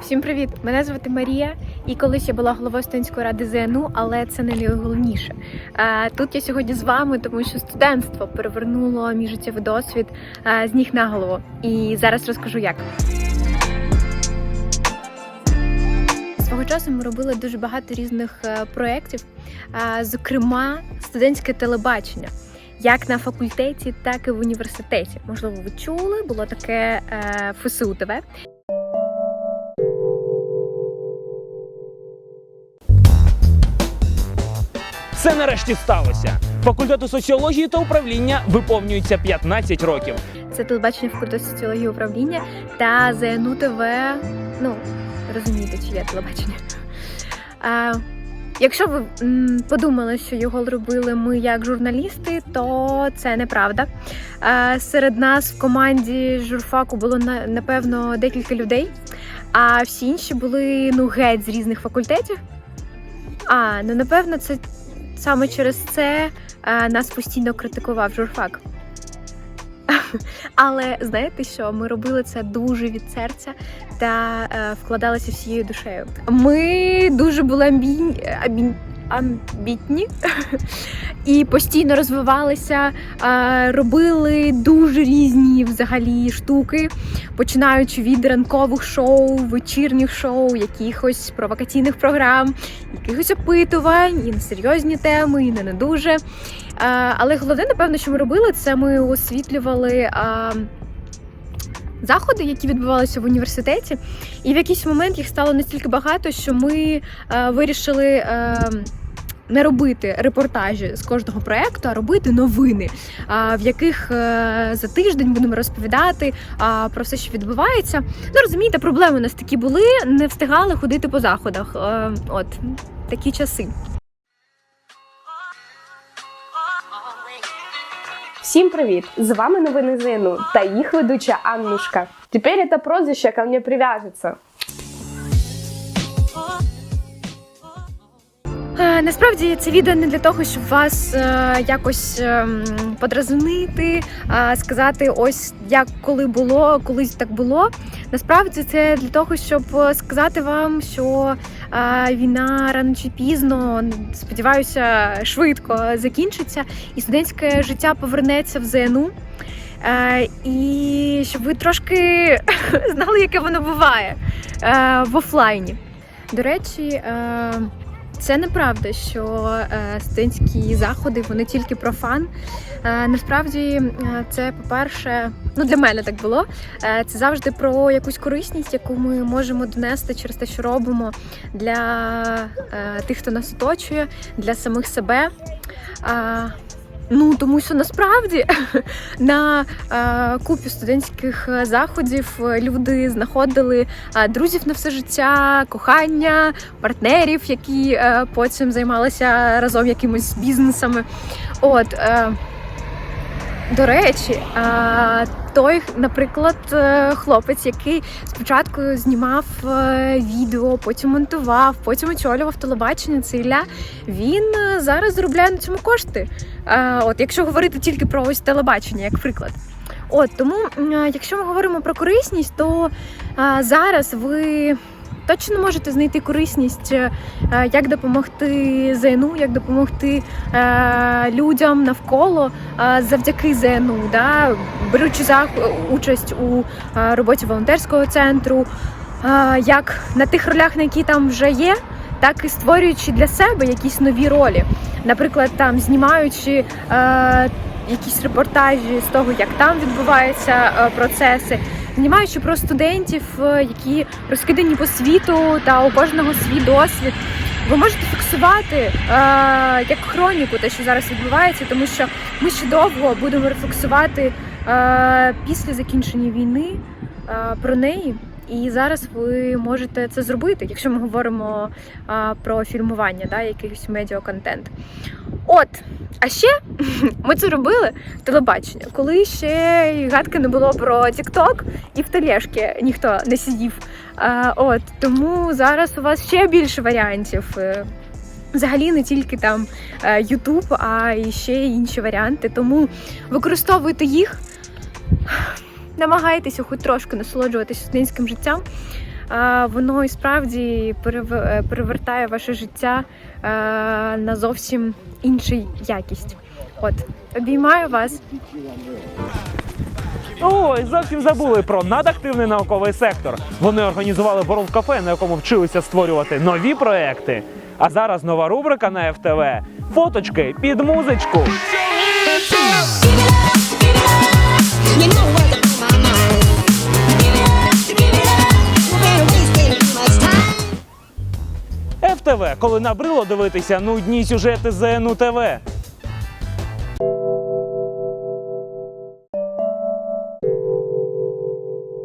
Всім привіт! Мене звати Марія, і колись я була головою студентської ради ЗНУ, але це не найголовніше. Тут я сьогодні з вами, тому що студентство перевернуло мій життєвий досвід з ніг на голову. І зараз розкажу як. Свого часу ми робили дуже багато різних е, проєктів, зокрема студентське телебачення. Як на факультеті, так і в університеті. Можливо, ви чули, було таке е, ФСУ ТВ. Це нарешті сталося. Факультету соціології та управління виповнюється 15 років. Це телебачення факультету соціології управління та ЗНУ ТВ. Ну, розумієте, чи є телебачення. А, якщо ви м, подумали, що його робили ми як журналісти, то це неправда. А, серед нас в команді журфаку було на- напевно декілька людей, а всі інші були ну геть з різних факультетів. А, ну напевно, це саме через це а, нас постійно критикував журфак. Але знаєте що? Ми робили це дуже від серця та е, вкладалися всією душею. Ми дуже були амбі... амбі... амбітні і постійно розвивалися, е, робили дуже різні взагалі штуки, починаючи від ранкових шоу, вечірніх шоу, якихось провокаційних програм, якихось опитувань, і на серйозні теми, і не на дуже. Е, Але головне, напевно, що ми робили, це ми освітлювали. Заходи, які відбувалися в університеті, і в якийсь момент їх стало настільки багато, що ми е, вирішили е, не робити репортажі з кожного проекту, а робити новини, в яких е, за тиждень будемо розповідати про все, що відбувається. Ну розумієте, проблеми у нас такі були, не встигали ходити по заходах. Е, от такі часи. Всім привіт! З вами новини ЗНУ та їх ведуча Аннушка. Тепер это прозвище ко мне привяжется. Насправді це відео не для того, щоб вас е, якось ем, подразнити, а сказати ось як коли було, колись так було. Насправді це для того, щоб е, сказати вам, що е, війна рано чи пізно, сподіваюся, швидко закінчиться, і студентське життя повернеться в ЗНУ. Е, і щоб ви трошки знали, яке воно буває е, в офлайні. До речі, е, це неправда, що е, студентські заходи вони тільки про фан. Е, насправді, е, це, по-перше, ну для мене так було. Це завжди про якусь корисність, яку ми можемо донести через те, що робимо для тих, хто нас оточує, для самих себе. Ну, тому що насправді на е, купі студентських заходів е, люди знаходили е, друзів на все життя, кохання, партнерів, які е, потім займалися разом якимось бізнесами. От, е, до речі, той, наприклад, е, хлопець, який спочатку знімав е, відео, потім монтував, потім очолював телебачення, це Ілля, він е, зараз заробляє на цьому кошти. От, якщо говорити тільки про ось телебачення, як приклад. От тому, якщо ми говоримо про корисність, то зараз ви точно можете знайти корисність, е, е, як допомогти ЗНУ, як допомогти е, людям навколо завдяки ЗНУ, да, беручи участь у роботі волонтерського центру, як на тих ролях, на які там вже є, так і створюючи для себе якісь нові ролі. Наприклад, там знімаючи якісь репортажі з того, як там відбуваються процеси, знімаючи про студентів, е, які розкидані по світу, та у кожного свій досвід. Ви можете фіксувати е, як хроніку те, що зараз відбувається, тому що ми ще довго будемо рефлексувати е, після закінчення війни е, про неї. І зараз ви можете це зробити, якщо ми говоримо а, про фільмування, да, якийсь медіаконтент. От, а ще ми це робили телебачення, коли ще й гадки не було про TikTok і в тележки ніхто не сидів. А, от, тому зараз у вас ще більше варіантів. Е, Взагалі не тільки там е, YouTube, а і ще інші варіанти. Тому використовуйте їх намагайтеся хоч трошки насолоджуватися студентським життям. воно і справді перев- е, перевертає ваше життя е, на зовсім інший якість. От, обіймаю вас. Ой, зовсім забули про надактивний науковий сектор. Вони організували World кафе, на якому вчилися створювати нові проекти. А зараз нова рубрика на ФТВ фоточки під музичку. ФТВ, коли набрило дивитися нудні сюжети ЗНУ ТВ.